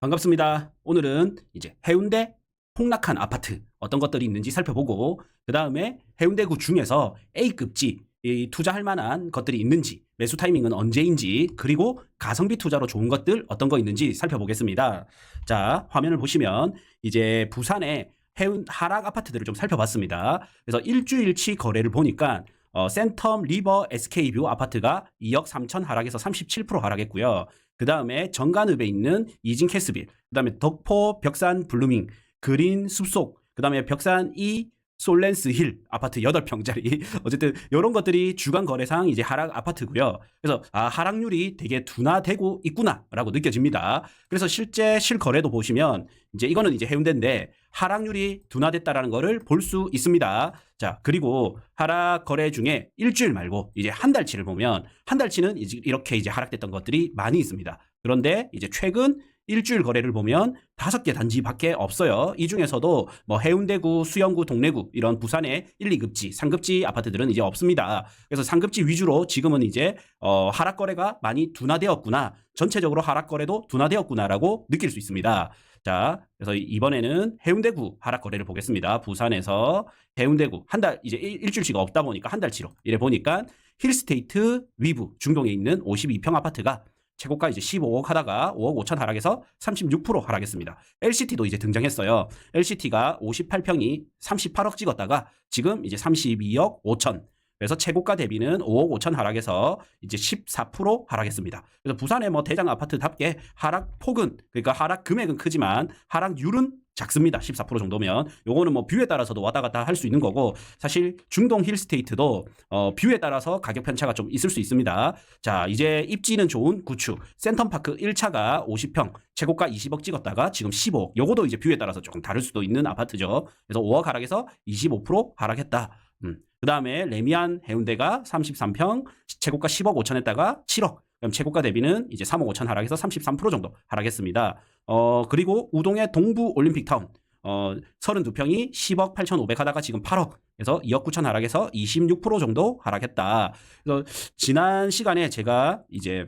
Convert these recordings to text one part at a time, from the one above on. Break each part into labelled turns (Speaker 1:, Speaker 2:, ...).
Speaker 1: 반갑습니다. 오늘은 이제 해운대 폭락한 아파트 어떤 것들이 있는지 살펴보고 그 다음에 해운대구 중에서 A급지 이 투자할 만한 것들이 있는지 매수 타이밍은 언제인지 그리고 가성비 투자로 좋은 것들 어떤 거 있는지 살펴보겠습니다. 자 화면을 보시면 이제 부산의 해운 하락 아파트들을 좀 살펴봤습니다. 그래서 일주일치 거래를 보니까 어, 센텀 리버 SK뷰 아파트가 2억 3천 하락해서 37% 하락했고요. 그 다음에 정관읍에 있는 이진 캐스빌, 그 다음에 덕포 벽산 블루밍, 그린 숲속, 그 다음에 벽산 이 솔렌스 힐 아파트 8평짜리 어쨌든 이런 것들이 주간 거래상 이제 하락 아파트고요. 그래서 아 하락률이 되게 둔화되고 있구나라고 느껴집니다. 그래서 실제 실거래도 보시면 이제 이거는 이제 해운대인데 하락률이 둔화됐다라는 거를 볼수 있습니다. 자 그리고 하락 거래 중에 일주일 말고 이제 한 달치를 보면 한 달치는 이제 이렇게 이제 하락됐던 것들이 많이 있습니다. 그런데 이제 최근 일주일 거래를 보면 다섯 개 단지 밖에 없어요. 이 중에서도 뭐 해운대구, 수영구, 동래구 이런 부산의 1, 2급지, 3급지 아파트들은 이제 없습니다. 그래서 3급지 위주로 지금은 이제 어, 하락 거래가 많이 둔화되었구나. 전체적으로 하락 거래도 둔화되었구나라고 느낄 수 있습니다. 자, 그래서 이번에는 해운대구 하락 거래를 보겠습니다. 부산에서 해운대구 한 달 이제 일- 일주일치가 없다 보니까 한 달치로 이래 보니까 힐스테이트 위브 중동에 있는 52평 아파트가 최고가 이제 15억 하다가 5억 5천 하락해서 36% 하락했습니다. LCT도 이제 등장했어요. LCT가 58평이 38억 찍었다가 지금 이제 32억 5천. 그래서 최고가 대비는 5억 5천 하락해서 이제 14% 하락했습니다. 그래서 부산의 뭐 대장 아파트답게 하락 폭은 그러니까 하락 금액은 크지만 하락률은 작습니다. 14% 정도면 요거는 뭐 뷰에 따라서도 왔다 갔다 할 수 있는 거고 사실 중동 힐스테이트도 어, 뷰에 따라서 가격 편차가 좀 있을 수 있습니다. 자 이제 입지는 좋은 구축 센텀파크 1차가 50평 최고가 20억 찍었다가 지금 15억 요거도 이제 뷰에 따라서 조금 다를 수도 있는 아파트죠. 그래서 5억 하락해서 25% 하락했다. 음. 그 다음에 레미안 해운대가 33평 최고가 10억 5천 했다가 7억 그럼 최고가 대비는 이제 3억 5천 하락해서 33% 정도 하락했습니다. 어 그리고 우동의 동부 올림픽 타운 어 32평이 10억 8,500 하다가 지금 8억 그래서 2억 9천 하락해서 26% 정도 하락했다. 그래서 지난 시간에 제가 이제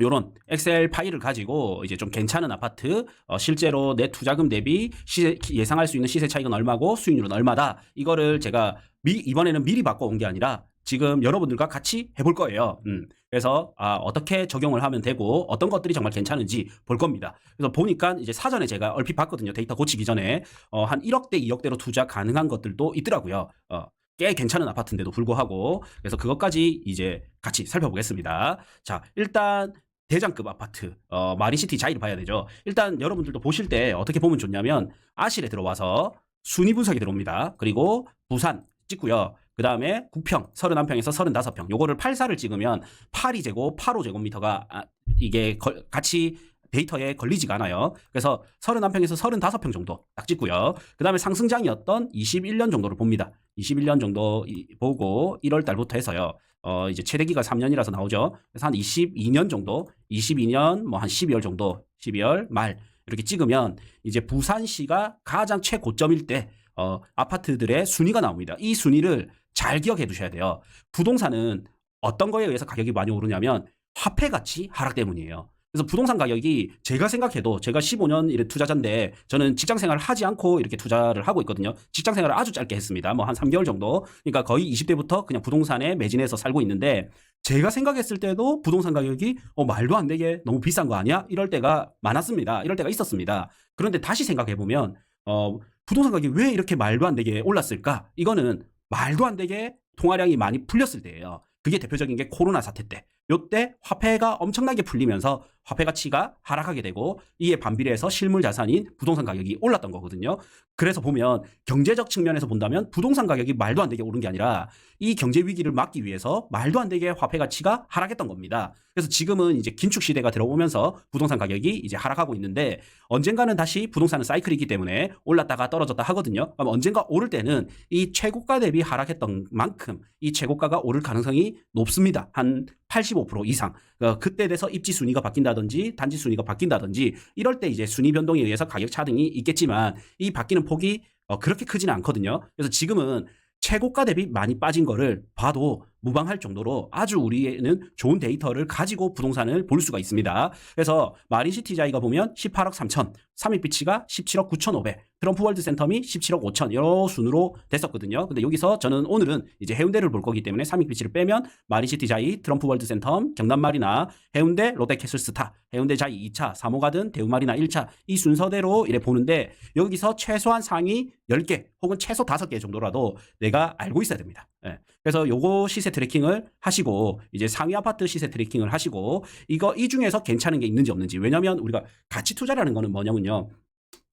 Speaker 1: 요런 엑셀 파일을 가지고 이제 좀 괜찮은 아파트 어, 실제로 내 투자금 대비 시세, 예상할 수 있는 시세 차익은 얼마고 수익률은 얼마다 이거를 제가 미, 이번에는 미리 바꿔온 게 아니라 지금 여러분들과 같이 해볼 거예요. 음. 그래서 아, 어떻게 적용을 하면 되고 어떤 것들이 정말 괜찮은지 볼 겁니다. 그래서 보니까 이제 사전에 제가 얼핏 봤거든요. 데이터 고치기 전에 어, 한 1억대, 2억대로 투자 가능한 것들도 있더라고요. 어, 꽤 괜찮은 아파트인데도 불구하고 그래서 그것까지 이제 같이 살펴보겠습니다. 자, 일단 대장급 아파트, 어, 마린시티 자이를 봐야 되죠. 일단 여러분들도 보실 때 어떻게 보면 좋냐면 아실에 들어와서 순위 분석이 들어옵니다. 그리고 부산 찍고요. 그 다음에 9평, 31평에서 35평. 요거를 84를 찍으면 82제곱, 85제곱미터가 아, 이게 거- 같이 데이터에 걸리지가 않아요. 그래서 31평에서 35평 정도 딱 찍고요. 그 다음에 상승장이었던 21년 정도를 봅니다. 21년 정도 이- 보고 1월 달부터 해서요. 어, 이제 최대기가 3년이라서 나오죠. 그래서 한 22년 정도, 22년 뭐 한 12월 정도, 12월 말 이렇게 찍으면 이제 부산시가 가장 최고점일 때 어, 아파트들의 순위가 나옵니다. 이 순위를 잘 기억해 두셔야 돼요. 부동산은 어떤 거에 의해서 가격이 많이 오르냐면 화폐 가치 하락 때문이에요. 그래서 부동산 가격이 제가 생각해도 제가 15년 이래 투자자인데 저는 직장 생활을 하지 않고 이렇게 투자를 하고 있거든요. 직장 생활을 아주 짧게 했습니다. 뭐 한 3개월 정도. 그러니까 거의 20대부터 그냥 부동산에 매진해서 살고 있는데 제가 생각했을 때도 부동산 가격이 어, 말도 안 되게 너무 비싼 거 아니야? 이럴 때가 많았습니다. 이럴 때가 있었습니다. 그런데 다시 생각해 보면 어, 부동산 가격이 왜 이렇게 말도 안 되게 올랐을까? 이거는 말도 안 되게 통화량이 많이 풀렸을 때예요. 그게 대표적인 게 코로나 사태 때. 요때 화폐가 엄청나게 풀리면서 화폐 가치가 하락하게 되고 이에 반비례해서 실물 자산인 부동산 가격이 올랐던 거거든요. 그래서 보면 경제적 측면에서 본다면 부동산 가격이 말도 안 되게 오른 게 아니라 이 경제 위기를 막기 위해서 말도 안 되게 화폐 가치가 하락했던 겁니다. 그래서 지금은 이제 긴축 시대가 들어오면서 부동산 가격이 이제 하락하고 있는데 언젠가는 다시 부동산은 사이클이기 때문에 올랐다가 떨어졌다 하거든요. 그럼 언젠가 오를 때는 이 최고가 대비 하락했던 만큼 이 최고가가 오를 가능성이 높습니다. 한 85% 이상. 어, 그때 돼서 입지 순위가 바뀐다든지 단지 순위가 바뀐다든지 이럴 때 이제 순위 변동에 의해서 가격 차등이 있겠지만 이 바뀌는 폭이 어, 그렇게 크지는 않거든요. 그래서 지금은 최고가 대비 많이 빠진 거를 봐도 무방할 정도로 아주 우리는 좋은 데이터를 가지고 부동산을 볼 수가 있습니다. 그래서 마린시티자이가 보면 18억 3천, 삼익비치가 17억 9,500, 트럼프 월드 센텀이 17억 5천 이런 순으로 됐었거든요. 근데 여기서 저는 오늘은 이제 해운대를 볼 거기 때문에 삼익비치를 빼면 마린시티자이, 트럼프 월드 센텀, 경남마리나, 해운대, 롯데캐슬스타, 해운대자이 2차, 사모가든, 대우마리나 1차 이 순서대로 이래 보는데 여기서 최소한 상위 10개 혹은 최소 5개 정도라도 내가 알고 있어야 됩니다. 예. 그래서 요거 시세 트래킹을 하시고 이제 상위 아파트 시세 트래킹을 하시고 이거 이 중에서 괜찮은 게 있는지 없는지 왜냐면 우리가 가치 투자라는 거는 뭐냐면요.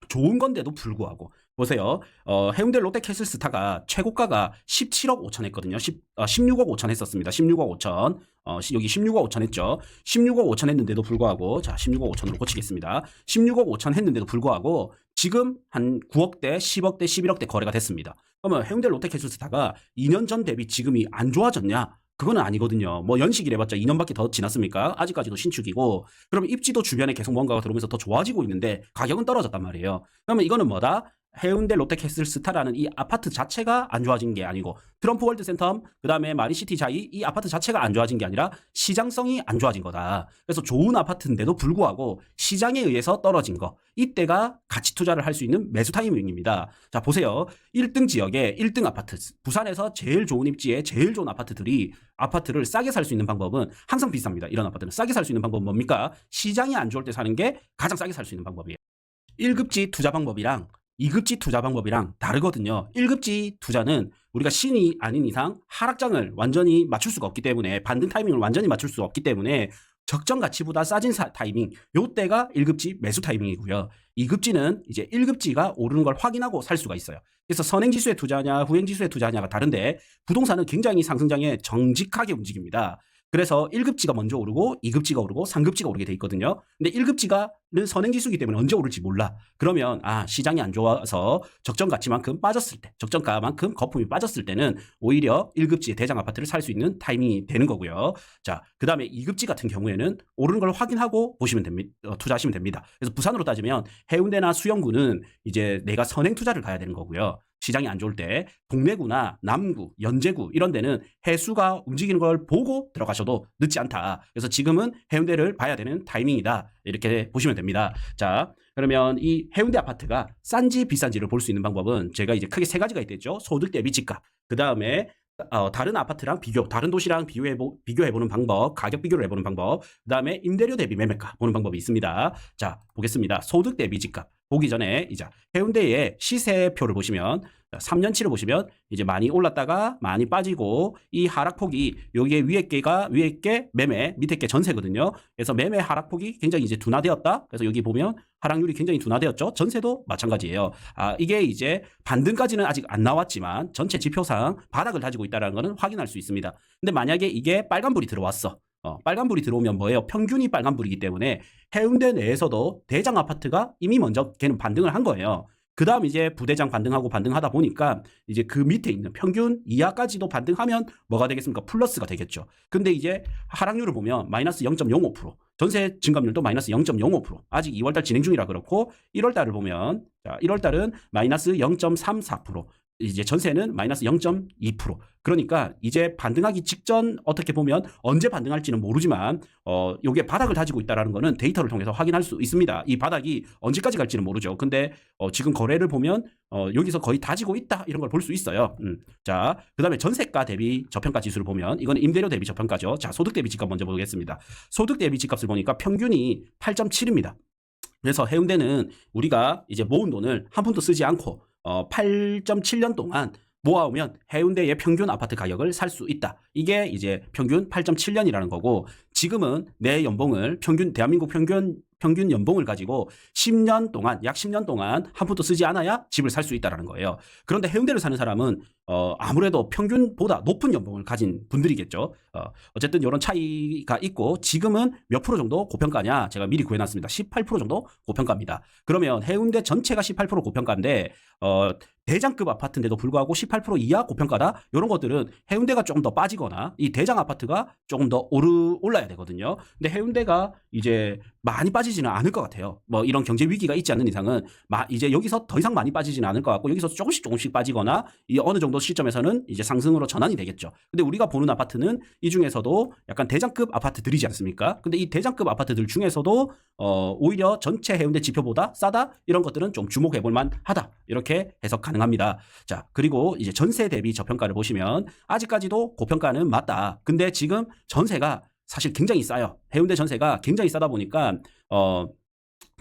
Speaker 1: 좋은 건데도 불구하고 보세요. 어, 해운대 롯데캐슬스타가 최고가가 17억 5천 했거든요. 10, 어, 16억 5천 했었습니다. 16억 5천. 어, 시- 여기 16억 5천 했죠. 16억 5천 했는데도 불구하고 자 16억 5천으로 고치겠습니다. 16억 5천 했는데도 불구하고 지금 한 9억대, 10억대, 11억대 거래가 됐습니다. 그러면 해운대 롯데캐슬스타가 2년 전 대비 지금이 안 좋아졌냐? 그거는 아니거든요. 뭐 연식이래봤자 2년밖에 더 지났습니까? 아직까지도 신축이고 그럼 입지도 주변에 계속 뭔가가 들어오면서 더 좋아지고 있는데 가격은 떨어졌단 말이에요. 그러면 이거는 뭐다? 해운대 롯데캐슬스타라는 이 아파트 자체가 안 좋아진 게 아니고 트럼프 월드 센텀 그다음에 마린시티 자이 이 아파트 자체가 안 좋아진 게 아니라 시장성이 안 좋아진 거다. 그래서 좋은 아파트인데도 불구하고 시장에 의해서 떨어진 거. 이때가 가치 투자를 할 수 있는 매수 타이밍입니다. 자, 보세요. 1등 지역에 1등 아파트. 부산에서 제일 좋은 입지에 제일 좋은 아파트들이 아파트를 싸게 살 수 있는 방법은 항상 비쌉니다. 이런 아파트는 싸게 살 수 있는 방법은 뭡니까? 시장이 안 좋을 때 사는 게 가장 싸게 살 수 있는 방법이에요. 1급지 투자 방법이랑 2급지 투자 방법이랑 다르거든요. 1급지 투자는 우리가 신이 아닌 이상 하락장을 완전히 맞출 수가 없기 때문에 반등 타이밍을 완전히 맞출 수 없기 때문에 적정 가치보다 싸진 사- 타이밍 요때가 1급지 매수 타이밍이고요. 2급지는 이제 1급지가 오르는 걸 확인하고 살 수가 있어요. 그래서 선행지수에 투자하냐 후행지수에 투자하냐가 다른데 부동산은 굉장히 상승장에 정직하게 움직입니다. 그래서 1급지가 먼저 오르고 2급지가 오르고 3급지가 오르게 돼 있거든요. 근데 1급지가는 선행지수이기 때문에 언제 오를지 몰라. 그러면 아 시장이 안 좋아서 적정 가치만큼 빠졌을 때 적정가만큼 거품이 빠졌을 때는 오히려 1급지의 대장 아파트를 살 수 있는 타이밍이 되는 거고요. 자, 그 다음에 2급지 같은 경우에는 오르는 걸 확인하고 보시면 됩니다. 어, 투자하시면 됩니다. 그래서 부산으로 따지면 해운대나 수영구는 이제 내가 선행 투자를 가야 되는 거고요. 시장이 안 좋을 때 동래구나 남구, 연제구 이런 데는 해수가 움직이는 걸 보고 들어가셔도 늦지 않다. 그래서 지금은 해운대를 봐야 되는 타이밍이다. 이렇게 보시면 됩니다. 자, 그러면 이 해운대 아파트가 싼지 비싼지를 볼 수 있는 방법은 제가 이제 크게 세 가지가 있겠죠. 소득 대비 집값. 그 다음에 어, 다른 아파트랑 비교, 다른 도시랑 비교해 보, 비교해 보는 방법, 가격 비교를 해보는 방법, 그 다음에 임대료 대비 매매가 보는 방법이 있습니다. 자, 보겠습니다. 소득 대비 집값 보기 전에 이제 해운대의 시세표를 보시면 3년치를 보시면 이제 많이 올랐다가 많이 빠지고 이 하락폭이 여기에 위에 게가 위에 게 매매, 밑에 게 전세거든요. 그래서 매매 하락폭이 굉장히 이제 둔화되었다. 그래서 여기 보면 하락률이 굉장히 둔화되었죠. 전세도 마찬가지예요. 아, 이게 이제 반등까지는 아직 안 나왔지만 전체 지표상 바닥을 다지고 있다는 것은 확인할 수 있습니다. 근데 만약에 이게 빨간불이 들어왔어. 어, 빨간불이 들어오면 뭐예요? 평균이 빨간불이기 때문에 해운대 내에서도 대장 아파트가 이미 먼저 걔는 반등을 한 거예요. 그 다음 이제 부대장 반등하고 반등하다 보니까 이제 그 밑에 있는 평균 이하까지도 반등하면 뭐가 되겠습니까? 플러스가 되겠죠. 근데 이제 하락률을 보면 마이너스 0.05%, 전세 증감률도 마이너스 0.05%. 아직 2월달 진행 중이라 그렇고 1월달을 보면 자 1월달은 마이너스 0.34%. 이제 전세는 마이너스 0.2%. 그러니까 이제 반등하기 직전 어떻게 보면 언제 반등할지는 모르지만 어 요게 바닥을 다지고 있다라는 거는 데이터를 통해서 확인할 수 있습니다. 이 바닥이 언제까지 갈지는 모르죠. 근데 어 지금 거래를 보면 어 여기서 거의 다지고 있다 이런 걸 볼 수 있어요. 음. 자, 그다음에 전세가 대비 저평가 지수를 보면 이건 임대료 대비 저평가죠. 자, 소득 대비 집값 먼저 보겠습니다. 소득 대비 집값을 보니까 평균이 8.7입니다. 그래서 해운대는 우리가 이제 모은 돈을 한 푼도 쓰지 않고 어 8.7년 동안 모아오면 해운대의 평균 아파트 가격을 살 수 있다. 이게 이제 평균 8.7년이라는 거고 지금은 내 연봉을 평균 대한민국 평균 평균 연봉을 가지고 10년 동안 약 10년 동안 한 푼도 쓰지 않아야 집을 살 수 있다라는 거예요. 그런데 해운대를 사는 사람은 어 아무래도 평균보다 높은 연봉을 가진 분들이겠죠. 어 어쨌든 이런 차이가 있고 지금은 몇 프로 정도 고평가냐? 제가 미리 구해놨습니다. 18% 정도 고평가입니다. 그러면 해운대 전체가 18% 고평가인데 어 대장급 아파트인데도 불구하고 18% 이하 고평가다 이런 것들은 해운대가 조금 더 빠지거나 이 대장 아파트가 조금 더 오르 올라야 되거든요. 근데 해운대가 이제 많이 빠지지는 않을 것 같아요. 뭐 이런 경제 위기가 있지 않는 이상은 마- 이제 여기서 더 이상 많이 빠지지는 않을 것 같고 여기서 조금씩 조금씩 빠지거나 이 어느 정도 시점에서는 이제 상승으로 전환이 되겠죠. 근데 우리가 보는 아파트는 이 중에서도 약간 대장급 아파트들이지 않습니까? 근데 이 대장급 아파트들 중에서도 어, 오히려 전체 해운대 지표보다 싸다 이런 것들은 좀 주목해 볼 만하다 이렇게 해석 가능합니다. 자 그리고 이제 전세 대비 저평가를 보시면 아직까지도 고평가는 맞다. 근데 지금 전세가 사실 굉장히 싸요. 해운대 전세가 굉장히 싸다 보니까 어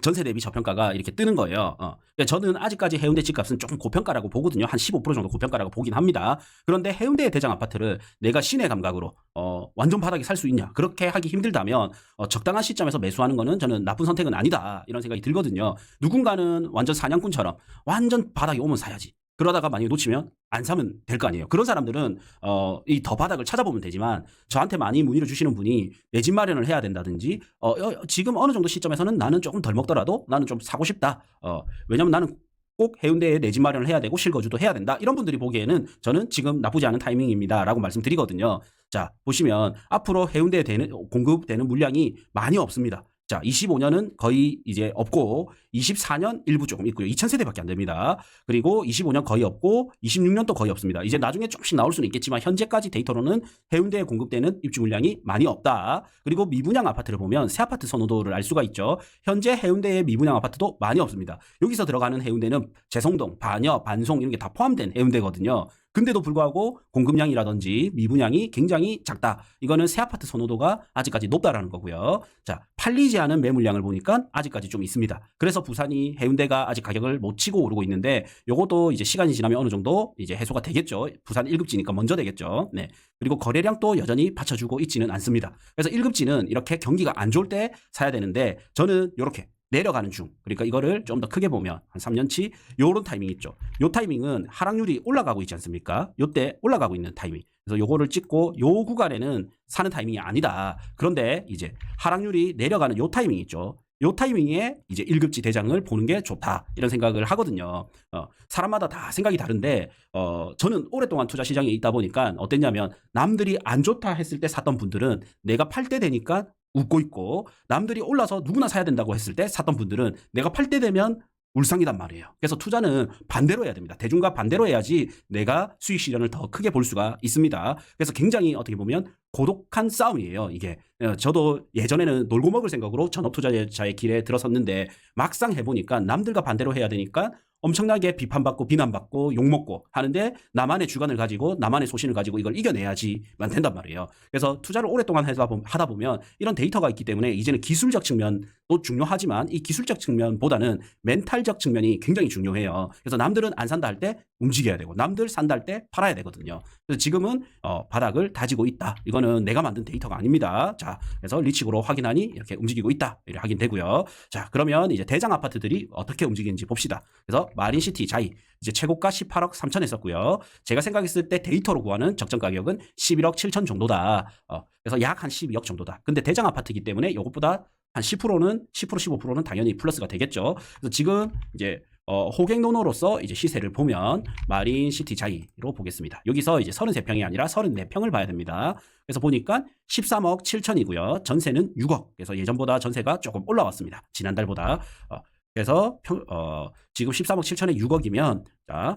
Speaker 1: 전세 대비 저평가가 이렇게 뜨는 거예요. 어. 그러니까 저는 아직까지 해운대 집값은 조금 고평가라고 보거든요. 한 15% 정도 고평가라고 보긴 합니다. 그런데 해운대의 대장 아파트를 내가 시내 감각으로 어, 완전 바닥에 살 수 있냐? 그렇게 하기 힘들다면 어, 적당한 시점에서 매수하는 거는 저는 나쁜 선택은 아니다. 이런 생각이 들거든요. 누군가는 완전 사냥꾼처럼 완전 바닥에 오면 사야지. 그러다가 만약에 놓치면 안 사면 될 거 아니에요. 그런 사람들은 어, 이 더 바닥을 찾아보면 되지만 저한테 많이 문의를 주시는 분이 내 집 마련을 해야 된다든지 어, 어, 지금 어느 정도 시점에서는 나는 조금 덜 먹더라도 나는 좀 사고 싶다. 어, 왜냐면 나는 꼭 해운대에 내 집 마련을 해야 되고 실거주도 해야 된다. 이런 분들이 보기에는 저는 지금 나쁘지 않은 타이밍입니다라고 말씀드리거든요. 자, 보시면 앞으로 해운대에 되는 공급되는 물량이 많이 없습니다. 자, 25년은 거의 이제 없고 24년 일부 조금 있고요. 2000세대밖에 안 됩니다. 그리고 25년 거의 없고 26년도 거의 없습니다. 이제 나중에 조금씩 나올 수는 있겠지만 현재까지 데이터로는 해운대에 공급되는 입주 물량이 많이 없다. 그리고 미분양 아파트를 보면 새 아파트 선호도를 알 수가 있죠. 현재 해운대의 미분양 아파트도 많이 없습니다. 여기서 들어가는 해운대는 재성동, 반여, 반송 이런 게 다 포함된 해운대거든요. 근데도 불구하고 공급량이라든지 미분양이 굉장히 작다. 이거는 새 아파트 선호도가 아직까지 높다라는 거고요. 자, 팔리지 않은 매물량을 보니까 아직까지 좀 있습니다. 그래서 부산이 해운대가 아직 가격을 못 치고 오르고 있는데 요것도 이제 시간이 지나면 어느 정도 이제 해소가 되겠죠. 부산 1급지니까 먼저 되겠죠. 네. 그리고 거래량도 여전히 받쳐주고 있지는 않습니다. 그래서 1급지는 이렇게 경기가 안 좋을 때 사야 되는데 저는 이렇게 내려가는 중. 그러니까 이거를 좀 더 크게 보면 한 3년치 요런 타이밍 있죠. 요 타이밍은 하락률이 올라가고 있지 않습니까? 요때 올라가고 있는 타이밍. 그래서 요거를 찍고 요 구간에는 사는 타이밍이 아니다. 그런데 이제 하락률이 내려가는 요 타이밍 있죠. 요 타이밍에 이제 1급지 대장을 보는 게 좋다. 이런 생각을 하거든요. 어, 사람마다 다 생각이 다른데, 어, 저는 오랫동안 투자 시장에 있다 보니까 어땠냐면 남들이 안 좋다 했을 때 샀던 분들은 내가 팔 때 되니까 웃고 있고 남들이 올라서 누구나 사야 된다고 했을 때 샀던 분들은 내가 팔 때 되면 울상이단 말이에요. 그래서 투자는 반대로 해야 됩니다. 대중과 반대로 해야지 내가 수익 실현을 더 크게 볼 수가 있습니다. 그래서 굉장히 어떻게 보면 고독한 싸움이에요. 이게 어, 저도 예전에는 놀고 먹을 생각으로 전업 투자자의 길에 들어섰는데 막상 해보니까 남들과 반대로 해야 되니까 엄청나게 비판받고 비난받고 욕먹고 하는데 나만의 주관을 가지고 나만의 소신을 가지고 이걸 이겨내야지만 된단 말이에요. 그래서 투자를 오랫동안 하다 보면, 이런 데이터가 있기 때문에 이제는 기술적 측면도 중요하지만 이 기술적 측면보다는 멘탈적 측면이 굉장히 중요해요. 그래서 남들은 안 산다 할 때 움직여야 되고 남들 할때 팔아야 되거든요. 그래서 지금은 어, 바닥을 다지고 있다. 이거는 내가 만든 데이터가 아닙니다. 자, 그래서 리치고로 확인하니 이렇게 움직이고 있다. 이렇게 확인되고요. 자, 그러면 이제 대장 아파트들이 어떻게 움직이는지 봅시다. 그래서 마린시티 자이 이제 최고가 18억 3천 했었고요. 제가 생각했을 때 데이터로 구하는 적정 가격은 11억 7천 정도다. 어, 그래서 약 한 12억 정도다. 근데 대장 아파트이기 때문에 이것보다 한 10%는 10% 15%는 당연히 플러스가 되겠죠. 그래서 지금 이제 어, 호갱노노로서 이제 시세를 보면 마린 시티 자이로 보겠습니다. 여기서 이제 33평이 아니라 34평을 봐야 됩니다. 그래서 보니까 13억 7천이고요. 전세는 6억. 그래서 예전보다 전세가 조금 올라왔습니다. 지난달보다. 어, 그래서 평, 어, 지금 13억 7천에 6억이면 자, 어,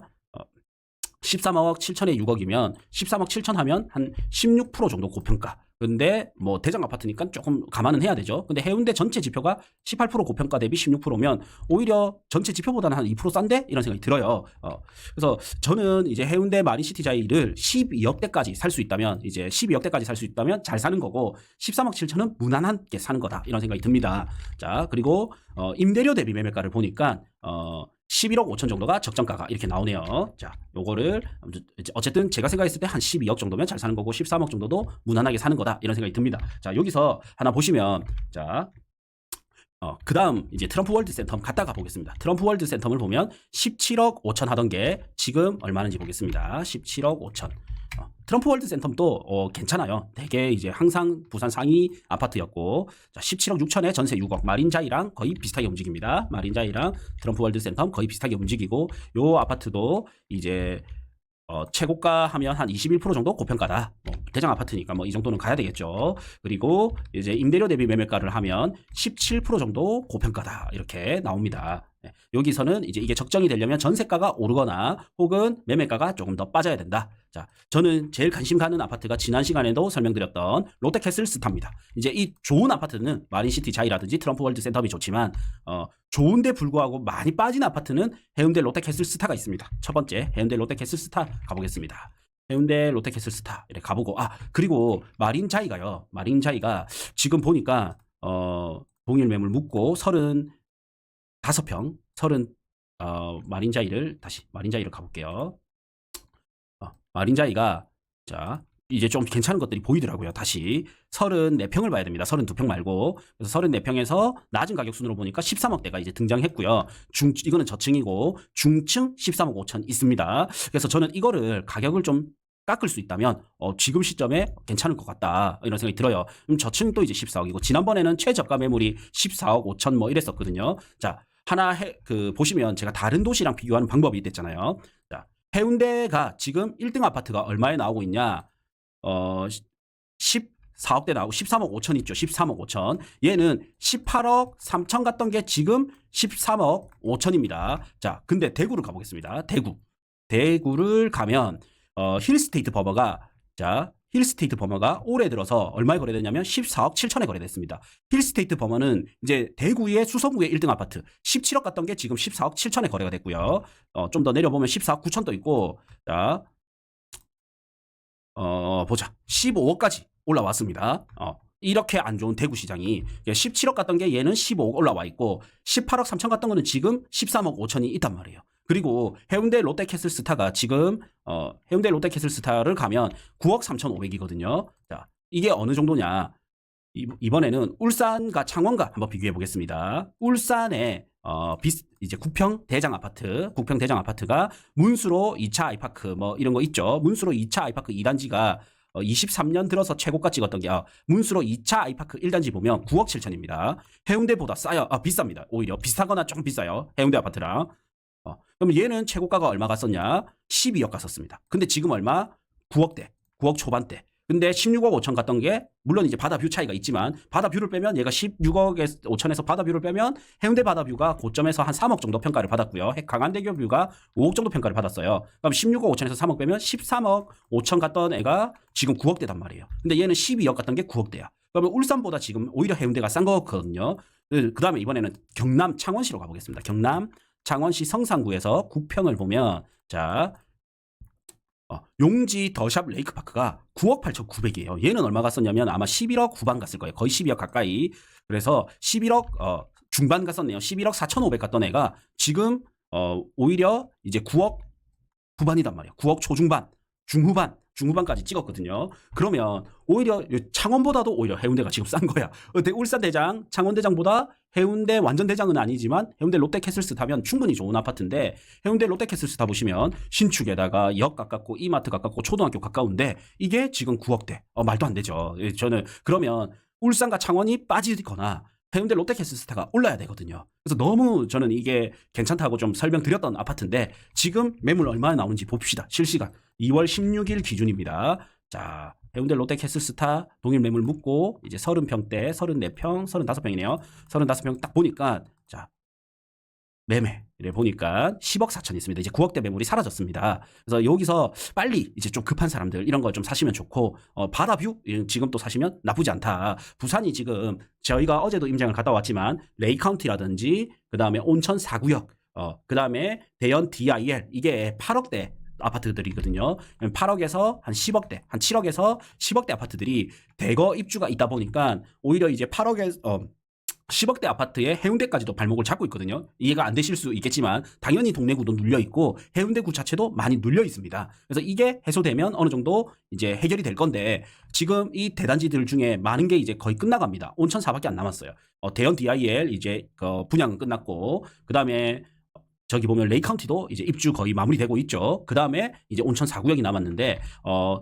Speaker 1: 13억 7천에 6억이면 13억 7천 하면 한 16% 정도 고평가. 근데 뭐 대장 아파트니까 조금 감안은 해야 되죠. 근데 해운대 전체 지표가 18% 고평가 대비 16%면 오히려 전체 지표보다는 한 2% 싼데 이런 생각이 들어요. 어, 그래서 저는 이제 해운대 마린시티 자이를 12억대까지 살 수 있다면 이제 12억대까지 살 수 있다면 잘 사는 거고 13억 7천은 무난하게 사는 거다 이런 생각이 듭니다. 자 그리고 어, 임대료 대비 매매가를 보니까 어, 11억 5천 정도가 적정가가 이렇게 나오네요. 자, 요거를 어쨌든 제가 생각했을 때 한 12억 정도면 잘 사는 거고 13억 정도도 무난하게 사는 거다 이런 생각이 듭니다. 자, 여기서 하나 보시면 자, 어, 그 다음 이제 트럼프 월드 센텀 갔다 가 보겠습니다. 트럼프 월드 센텀을 보면 17억 5천 하던 게 지금 얼마는지 보겠습니다. 17억 5천. 어, 트럼프 월드 센텀도 어, 괜찮아요. 되게 이제 항상 부산 상위 아파트였고 자, 17억 6천에 전세 6억 마린자이랑 거의 비슷하게 움직입니다. 마린자이랑 트럼프 월드 센텀 거의 비슷하게 움직이고 요 아파트도 이제 어, 최고가 하면 한 21% 정도 고평가다. 뭐, 대장 아파트니까 뭐 이 정도는 가야 되겠죠. 그리고 이제 임대료 대비 매매가를 하면 17% 정도 고평가다. 이렇게 나옵니다. 네, 여기서는 이제 이게 적정이 되려면 전세가가 오르거나 혹은 매매가가 조금 더 빠져야 된다. 자, 저는 제일 관심 가는 아파트가 지난 시간에도 설명드렸던 롯데캐슬 스타입니다. 이제 이 좋은 아파트는 마린시티 자이라든지 트럼프 월드 센텀이 좋지만 어, 좋은데 불구하고 많이 빠진 아파트는 해운대 롯데캐슬 스타가 있습니다. 첫 번째 해운대 롯데캐슬 스타 가보겠습니다. 해운대 롯데캐슬 스타 이렇게 가보고 아 그리고 마린 자이가요. 마린 자이가 지금 보니까 어, 동일 매물 묻고 서른 다섯 평 서른 어, 마린 자이를 다시 마린 자이를 가볼게요. 어, 마린자이가 자 이제 좀 괜찮은 것들이 보이더라고요. 다시 34평을 봐야 됩니다. 32평 말고. 그래서 34평에서 낮은 가격 순으로 보니까 13억대가 이제 등장했고요. 중 이거는 저층이고 중층 13억 5천 있습니다. 그래서 저는 이거를 가격을 좀 깎을 수 있다면 어, 지금 시점에 괜찮을 것 같다 이런 생각이 들어요. 그럼 저층도 이제 14억이고 지난번에는 최저가 매물이 14억 5천 뭐 이랬었거든요. 자 하나 해, 그 보시면 제가 다른 도시랑 비교하는 방법이 있댔잖아요. 자 해운대가 지금 1등 아파트가 얼마에 나오고 있냐? 어 14억대 나오고 13억 5천 있죠. 13억 5천. 얘는 18억 3천 갔던 게 지금 13억 5천입니다. 자, 근데 대구를 가보겠습니다. 대구. 대구를 가면 어, 힐스테이트 버머가 자 힐스테이트 버머가 올해 들어서 얼마에 거래됐냐면 14억 7천에 거래됐습니다. 힐스테이트 버머는 이제 대구의 수성구의 1등 아파트 17억 갔던 게 지금 14억 7천에 거래가 됐고요. 어, 좀 더 내려보면 14억 9천도 있고 자 어, 보자. 15억까지 올라왔습니다. 어, 이렇게 안 좋은 대구 시장이 17억 갔던 게 얘는 15억 올라와 있고 18억 3천 갔던 거는 지금 13억 5천이 있단 말이에요. 그리고 해운대 롯데캐슬 스타가 지금 어, 해운대 롯데캐슬 스타를 가면 9억 3천5백이거든요. 자, 이게 어느 정도냐? 이- 이번에는 울산과 창원과 한번 비교해 보겠습니다. 울산에 어, 비스, 이제 국평 대장 아파트, 국평 대장 아파트가 문수로 2차 아이파크 뭐 이런 거 있죠. 문수로 2차 아이파크 2단지가 어, 23년 들어서 최고가 찍었던 게 아, 문수로 2차 아이파크 1단지 보면 9억 7천입니다. 해운대보다 싸요. 아, 비쌉니다. 오히려 비슷하거나 조금 비싸요. 해운대 아파트랑. 어, 그럼 얘는 최고가가 얼마 갔었냐? 12억 갔었습니다. 근데 지금 얼마? 9억대, 9억 초반대. 근데 16억 5천 갔던 게 물론 이제 바다뷰 차이가 있지만 바다뷰를 빼면 얘가 16억 5천에서 바다뷰를 빼면 해운대 바다뷰가 고점에서 한 3억 정도 평가를 받았고요. 해- 강한대교 뷰가 5억 정도 평가를 받았어요. 그럼 16억 5천에서 3억 빼면 13억 5천 갔던 애가 지금 9억대단 말이에요. 근데 얘는 12억 갔던 게 9억대야. 그러면 울산보다 지금 오히려 해운대가 싼 거거든요. 그 다음에 이번에는 경남 창원시로 가보겠습니다. 경남 창원시 성산구에서 구평을 보면 자 어, 용지 더샵 레이크파크가 9억 8,900이에요. 얘는 얼마 갔었냐면 아마 11억 후반 갔을 거예요. 거의 12억 가까이. 그래서 11억 어, 중반 갔었네요. 11억 4,500 갔던 애가 지금 어, 오히려 이제 9억 후반이단 말이에요. 9억 초중반, 중후반, 중후반까지 찍었거든요. 그러면 오히려 창원보다도 오히려 해운대가 지금 싼 거야. 울산 대장, 창원 대장보다 해운대 완전 대장은 아니지만 해운대 롯데캐슬스 타면 충분히 좋은 아파트인데 해운대 롯데캐슬스 타 보시면 신축에다가 역 가깝고 이마트 가깝고 초등학교 가까운데 이게 지금 9억대. 어, 말도 안 되죠. 예, 저는 그러면 울산과 창원이 빠지거나 해운대 롯데캐슬스타가 올라야 되거든요. 그래서 너무 저는 이게 괜찮다고 좀 설명드렸던 아파트인데 지금 매물 얼마나 나오는지 봅시다. 실시간 2월 16일 기준입니다. 자, 해운대 롯데캐슬스타 동일 매물 묻고 이제 30평대, 34평, 35평이네요. 35평 딱 보니까 자 매매를 보니까 10억 4천 있습니다. 이제 9억대 매물이 사라졌습니다. 그래서 여기서 빨리 이제 좀 급한 사람들 이런 거 좀 사시면 좋고 어, 바다뷰 이런 지금 또 사시면 나쁘지 않다. 부산이 지금 저희가 어제도 임장을 갔다 왔지만 레이 카운티라든지 그 다음에 온천 4구역 어, 그 다음에 대연 DIL 이게 8억대 아파트들이거든요. 8억에서 한 10억대, 한 7억에서 10억대 아파트들이 대거 입주가 있다 보니까 오히려 이제 8억에 어 10억대 아파트에 해운대까지도 발목을 잡고 있거든요. 이해가 안 되실 수 있겠지만 당연히 동래구도 눌려 있고 해운대구 자체도 많이 눌려 있습니다. 그래서 이게 해소되면 어느 정도 이제 해결이 될 건데 지금 이 대단지들 중에 많은 게 이제 거의 끝나갑니다. 온천 4밖에 안 남았어요. 어, 대연 DIL 이제 그 분양은 끝났고 그 다음에 저기 보면 레이 카운티도 이제 입주 거의 마무리되고 있죠. 그 다음에 이제 온천 4구역이 남았는데 어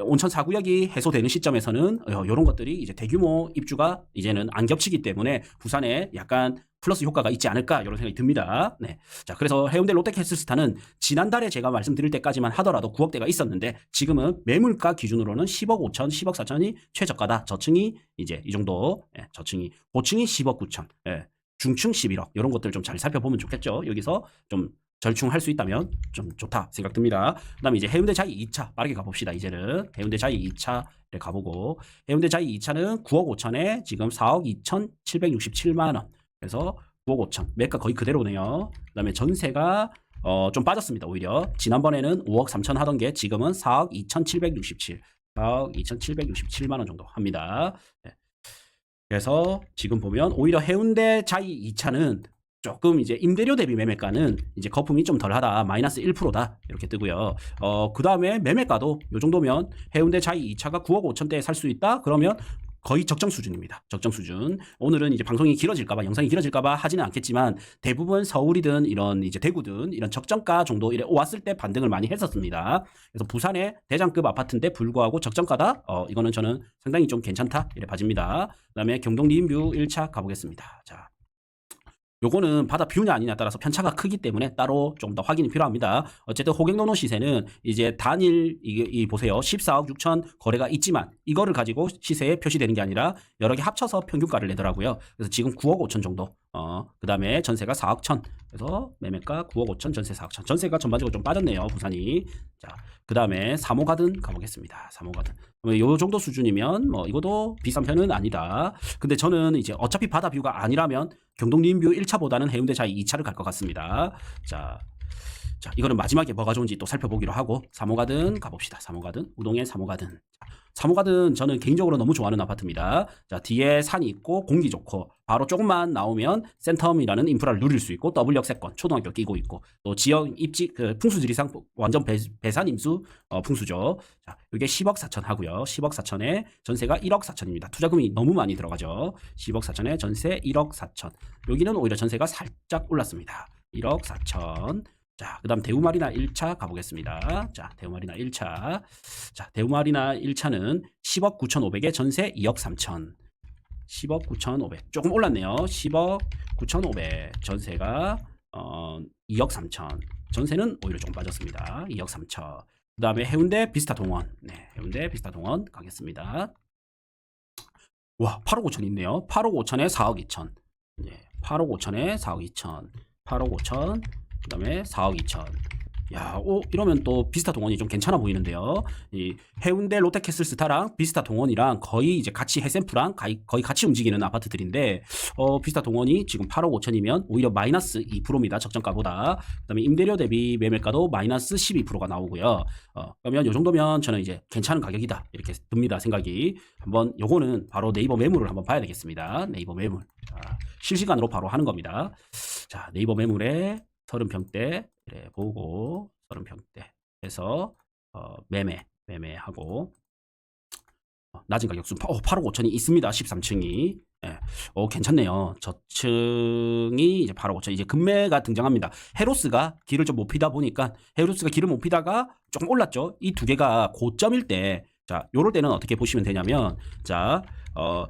Speaker 1: 온천 4구역이 해소되는 시점에서는 어, 이런 것들이 이제 대규모 입주가 이제는 안 겹치기 때문에 부산에 약간 플러스 효과가 있지 않을까 이런 생각이 듭니다. 네. 자, 그래서 해운대 롯데캐슬스타는 지난달에 제가 말씀드릴 때까지만 하더라도 9억대가 있었는데 지금은 매물가 기준으로는 10억 5천, 10억 4천이 최저가다. 저층이 이제 이 정도, 예, 저층이 고층이 10억 9천, 예, 중층 11억 이런 것들 좀 잘 살펴보면 좋겠죠. 여기서 좀 절충할 수 있다면 좀 좋다 생각됩니다. 그 다음에 이제 해운대 자이 2차 빠르게 가봅시다. 이제는 해운대 자이 2차를 가보고 해운대 자이 2차는 9억 5천에 지금 4억 2,767만 원. 그래서 9억 5천 매가 거의 그대로네요. 그 다음에 전세가 어, 좀 빠졌습니다. 오히려 지난번에는 5억 3천 하던 게 지금은 4억 2,767, 4억 2,767만 원 정도 합니다. 네. 그래서 지금 보면 오히려 해운대 자이 2차는 조금 이제 임대료 대비 매매가는 이제 거품이 좀 덜하다 마이너스 1%다 이렇게 뜨고요. 어그 다음에 매매가도 요 정도면 해운대 자이 2차가 9억 5천대에 살 수 있다 그러면 거의 적정 수준입니다. 적정 수준. 오늘은 이제 방송이 길어질까봐 영상이 길어질까봐 하지는 않겠지만 대부분 서울이든 이런 이제 대구든 이런 적정가 정도 이래 왔을 때 반등을 많이 했었습니다. 그래서 부산의 대장급 아파트인데 불구하고 적정가다. 어 이거는 저는 상당히 좀 괜찮다 이래 봐집니다. 그다음에 경동 리인뷰 1차 가보겠습니다. 자. 요거는 바다 뷰냐 아니냐 따라서 편차가 크기 때문에 따로 좀 더 확인이 필요합니다. 어쨌든 호갱노노 시세는 이제 단일 이, 이 보세요. 14억 6천 거래가 있지만 이거를 가지고 시세에 표시되는 게 아니라 여러 개 합쳐서 평균가를 내더라고요. 그래서 지금 9억 5천 정도. 어, 그다음에 전세가 4억 천. 그래서 매매가 9억 5천, 전세 4억 천. 전세가 전반적으로 좀 빠졌네요. 부산이. 자, 그 다음에 3호 가든 가보겠습니다. 3호 가든. 요 정도 수준이면 뭐 이것도 비싼 편은 아니다. 근데 저는 이제 어차피 바다 뷰가 아니라면 경동 리인뷰 1차보다는 해운대 자이 2차를 갈 것 같습니다. 자, 자, 이거는 마지막에 뭐가 좋은지 또 살펴보기로 하고 3호 가든 가봅시다. 3호 가든 우동의 3호 가든. 자, 3호 가든 저는 개인적으로 너무 좋아하는 아파트입니다. 자, 뒤에 산이 있고 공기 좋고 바로 조금만 나오면 센텀이라는 인프라를 누릴 수 있고 더블 역세권 초등학교 끼고 있고 또 지역 입지 그 풍수 지리상 완전 배, 배산 임수 어, 풍수죠. 자, 이게 10억 4천 하고요. 10억 4천에 전세가 1억 4천입니다. 투자금이 너무 많이 들어가죠. 10억 4천에 전세 1억 4천. 여기는 오히려 전세가 살짝 올랐습니다. 1억 4천. 자, 그 다음 대우마리나 1차 가보겠습니다. 자, 대우마리나 1차. 자, 대우마리나 1차는 10억 9,500에 전세 2억 3천. 10억 9,500. 조금 올랐네요. 10억 9,500. 전세가 어, 2억 3천. 전세는 오히려 좀 빠졌습니다. 2억 3천. 그 다음에 해운대 비스타 동원. 네, 해운대 비스타 동원 가겠습니다. 와, 8억 5천 있네요. 8억 5천에 4억 2천. 네, 8억 5천에 4억 2천. 8억 5천. 그 다음에 4억 2천. 야, 오, 이러면 또 비스타 동원이 좀 괜찮아 보이는데요. 이 해운대 롯데캐슬 스타랑 비스타 동원이랑 거의 이제 같이 해샘프랑 거의 같이 움직이는 아파트들인데, 어, 비스타 동원이 지금 8억 5천이면 오히려 마이너스 2%입니다. 적정가보다. 그 다음에 임대료 대비 매매가도 마이너스 12%가 나오고요. 어, 그러면 요 정도면 저는 이제 괜찮은 가격이다. 이렇게 듭니다. 생각이. 한번 요거는 바로 네이버 매물을 한번 봐야 되겠습니다. 네이버 매물. 자, 실시간으로 바로 하는 겁니다. 자, 네이버 매물에 30평대 네, 보고 30평대 해서 어, 매매 매매하고 어, 낮은 가격 수 어, 8억 5천이 있습니다. 13층이. 예. 어, 괜찮네요. 저층이 이제 8억 5천. 이제 금매가 등장합니다. 헤로스가 길을 좀 못 피다 보니까 헤로스가 길을 못 피다가 조금 올랐죠. 이 두 개가 고점일 때 자, 요럴 때는 어떻게 보시면 되냐면 자, 어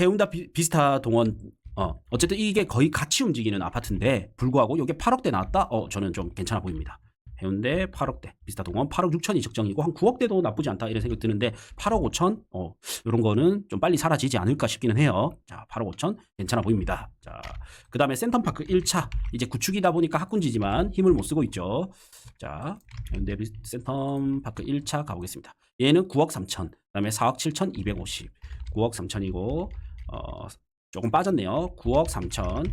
Speaker 1: 해운다 비, 비스타 동원 어, 어쨌든 이게 거의 같이 움직이는 아파트인데 불구하고 이게 8억대 나왔다? 어, 저는 좀 괜찮아 보입니다. 해운대 8억대, 비스타 동원 8억 6천이 적정이고 한 9억대도 나쁘지 않다 이런 생각 드는데 8억 5천, 어, 이런 거는 좀 빨리 사라지지 않을까 싶기는 해요. 자, 8억 5천 괜찮아 보입니다. 자, 그 다음에 센텀파크 1차 이제 구축이다 보니까 학군지지만 힘을 못 쓰고 있죠. 자, 해운대 비- 센텀파크 1차 가보겠습니다. 얘는 9억 3천, 그 다음에 4억 7천 250, 9억 3천이고 어, 조금 빠졌네요. 9억 3천.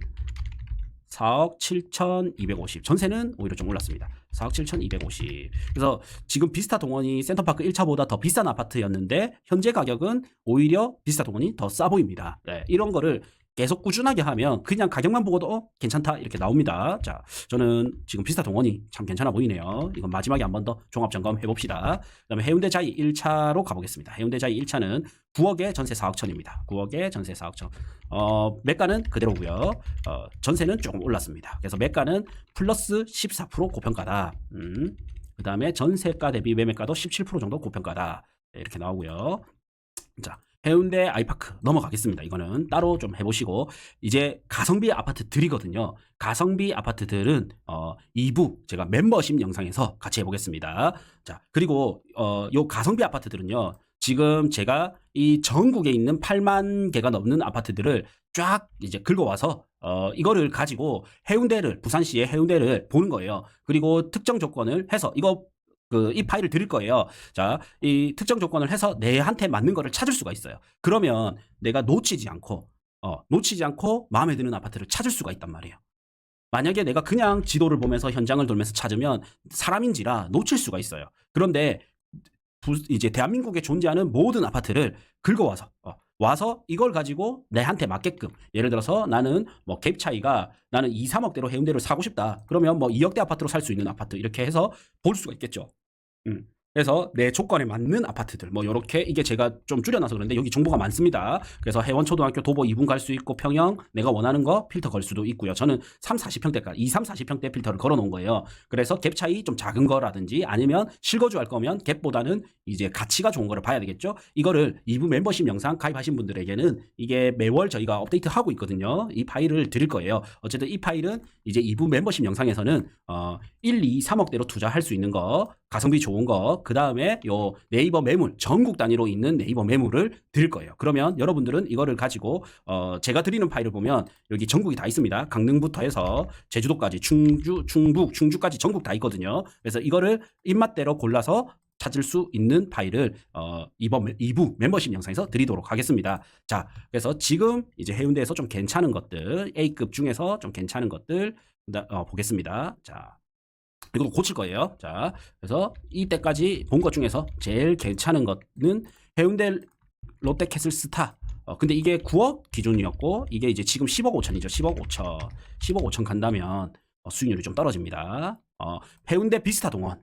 Speaker 1: 4억 7,250. 전세는 오히려 좀 올랐습니다. 4억 7,250. 그래서 지금 비스타 동원이 센터파크 1차보다 더 비싼 아파트였는데 현재 가격은 오히려 비스타 동원이 더 싸 보입니다. 네, 이런 거를 계속 꾸준하게 하면 그냥 가격만 보고도 어, 괜찮다 이렇게 나옵니다. 자, 저는 지금 비스타 동원이 참 괜찮아 보이네요. 이건 마지막에 한 번 더 종합 점검 해봅시다. 그다음에 해운대 자이 1차로 가보겠습니다. 해운대 자이 1차는 9억의 전세 4억 천입니다. 9억의 전세 4억 천. 어, 매가는 그대로고요. 어, 전세는 조금 올랐습니다. 그래서 매가는 플러스 14% 고평가다. 음. 그다음에 전세가 대비 매매가도 17% 정도 고평가다. 네, 이렇게 나오고요. 자, 해운대 아이파크 넘어가겠습니다. 이거는 따로 좀 해보시고 이제 가성비 아파트들이거든요. 가성비 아파트들은 어 2부 제가 멤버십 영상에서 같이 해보겠습니다. 자 그리고 어 요 가성비 아파트들은요. 지금 제가 이 전국에 있는 8만 개가 넘는 아파트들을 쫙 이제 긁어와서 어 이거를 가지고 해운대를 부산시의 해운대를 보는 거예요. 그리고 특정 조건을 해서 이거 그 이 파일을 드릴 거예요. 자, 이 특정 조건을 해서 내한테 맞는 거를 찾을 수가 있어요. 그러면 내가 놓치지 않고 어, 놓치지 않고 마음에 드는 아파트를 찾을 수가 있단 말이에요. 만약에 내가 그냥 지도를 보면서 현장을 돌면서 찾으면 사람인지라 놓칠 수가 있어요. 그런데 부- 이제 대한민국에 존재하는 모든 아파트를 긁어와서 어, 와서 이걸 가지고 내한테 맞게끔 예를 들어서 나는 뭐 갭 차이가 나는 2, 3억대로 해운대를 사고 싶다. 그러면 뭐 2억대 아파트로 살 수 있는 아파트 이렇게 해서 볼 수가 있겠죠. 음. 그래서 내 조건에 맞는 아파트들 뭐 요렇게 이게 제가 좀 줄여놔서 그런데 여기 정보가 많습니다. 그래서 해원초등학교 도보 2분 갈 수 있고 평형 내가 원하는 거 필터 걸 수도 있고요. 저는 3, 40평대까지 2, 3, 40평대 필터를 걸어 놓은 거예요. 그래서 갭 차이 좀 작은 거라든지 아니면 실거주 할 거면 갭보다는 이제 가치가 좋은 거를 봐야 되겠죠. 이거를 2부 멤버십 영상 가입하신 분들에게는 이게 매월 저희가 업데이트 하고 있거든요. 이 파일을 드릴 거예요. 어쨌든 이 파일은 이제 2부 멤버십 영상에서는 어 1, 2, 3억대로 투자할 수 있는 거, 가성비 좋은 거, 그 다음에 요 네이버 매물 전국 단위로 있는 네이버 매물을 드릴 거예요. 그러면 여러분들은 이거를 가지고 어 제가 드리는 파일을 보면 여기 전국이 다 있습니다. 강릉부터 해서 제주도까지 충주, 충북, 충주까지 전국 다 있거든요. 그래서 이거를 입맛대로 골라서 찾을 수 있는 파일을 어, 이번 2부 멤버십 영상에서 드리도록 하겠습니다. 자, 그래서 지금 이제 해운대에서 좀 괜찮은 것들, A급 중에서 좀 괜찮은 것들 어, 보겠습니다. 자, 이거 고칠 거예요. 자, 그래서 이때까지 본 것 중에서 제일 괜찮은 거는 해운대 롯데캐슬 스타. 어, 근데 이게 9억 기준이었고 이게 이제 지금 10억 5천이죠. 10억 5천. 10억 5천 간다면 어, 수익률이 좀 떨어집니다. 어, 해운대 비스타 동원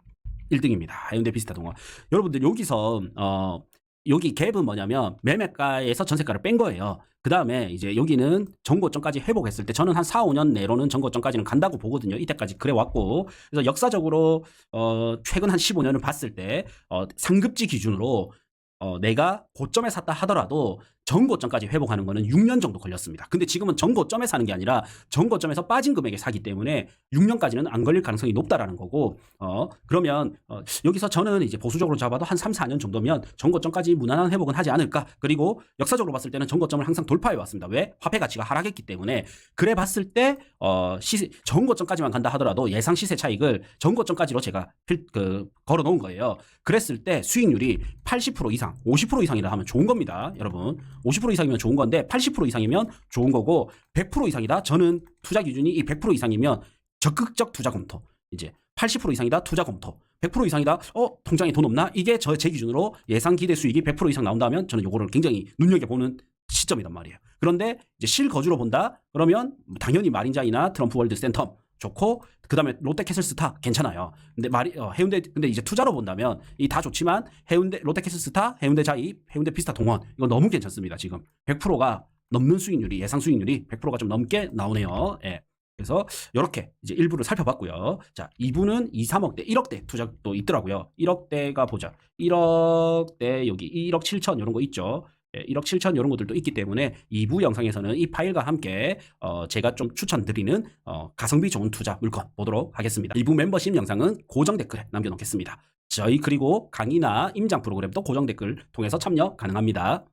Speaker 1: 1등입니다. 해운대 비스타 동원. 여러분들 여기서 어 여기 갭은 뭐냐면 매매가에서 전세가를 뺀 거예요. 그 다음에 이제 여기는 정고점까지 회복했을 때 저는 한 4, 5년 내로는 정고점까지는 간다고 보거든요. 이때까지 그래 왔고. 그래서 역사적으로 어 최근 한 15년을 봤을 때 어 상급지 기준으로 어 내가 고점에 샀다 하더라도 정고점까지 회복하는 거는 6년 정도 걸렸습니다. 근데 지금은 정고점에 사는 게 아니라 정고점에서 빠진 금액에 사기 때문에 6년까지는 안 걸릴 가능성이 높다라는 거고 어 그러면 어, 여기서 저는 이제 보수적으로 잡아도 한 3, 4년 정도면 정고점까지 무난한 회복은 하지 않을까. 그리고 역사적으로 봤을 때는 정고점을 항상 돌파해 왔습니다. 왜? 화폐 가치가 하락했기 때문에 그래 봤을 때 어, 시세 정고점까지만 간다 하더라도 예상 시세 차익을 정고점까지로 제가 필, 그, 걸어 놓은 거예요. 그랬을 때 수익률이 80% 이상, 50% 이상이라 하면 좋은 겁니다. 여러분. 50% 이상이면 좋은 건데 80% 이상이면 좋은 거고 100% 이상이다. 저는 투자 기준이 이 100% 이상이면 적극적 투자 검토. 이제 80% 이상이다. 투자 검토. 100% 이상이다. 어, 통장에 돈 없나? 이게 저 제 기준으로 예상 기대 수익이 100% 이상 나온다면 저는 요거를 굉장히 눈여겨 보는 시점이란 말이에요. 그런데 이제 실거주로 본다. 그러면 당연히 마린자이나 트럼프 월드 센텀 좋고 그다음에 롯데캐슬스타 괜찮아요. 근데 마리 어, 해운대 근데 이제 투자로 본다면 이 다 좋지만 해운대 롯데캐슬스타, 해운대 자입, 해운대 피스타 동원 이거 너무 괜찮습니다. 지금 100%가 넘는 수익률이 예상 수익률이 100%가 좀 넘게 나오네요. 예. 그래서 이렇게 이제 일부를 살펴봤고요. 자, 2부는 2, 3억대, 1억대 투자도 있더라고요. 1억대가 보자. 1억대 여기 1억 7천 이런 거 있죠. 예, 1억 7천 이런 것들도 있기 때문에 2부 영상에서는 이 파일과 함께 어, 제가 좀 추천드리는 어, 가성비 좋은 투자 물건 보도록 하겠습니다. 2부 멤버십 영상은 고정 댓글에 남겨놓겠습니다. 저희 그리고 강의나 임장 프로그램도 고정 댓글 통해서 참여 가능합니다.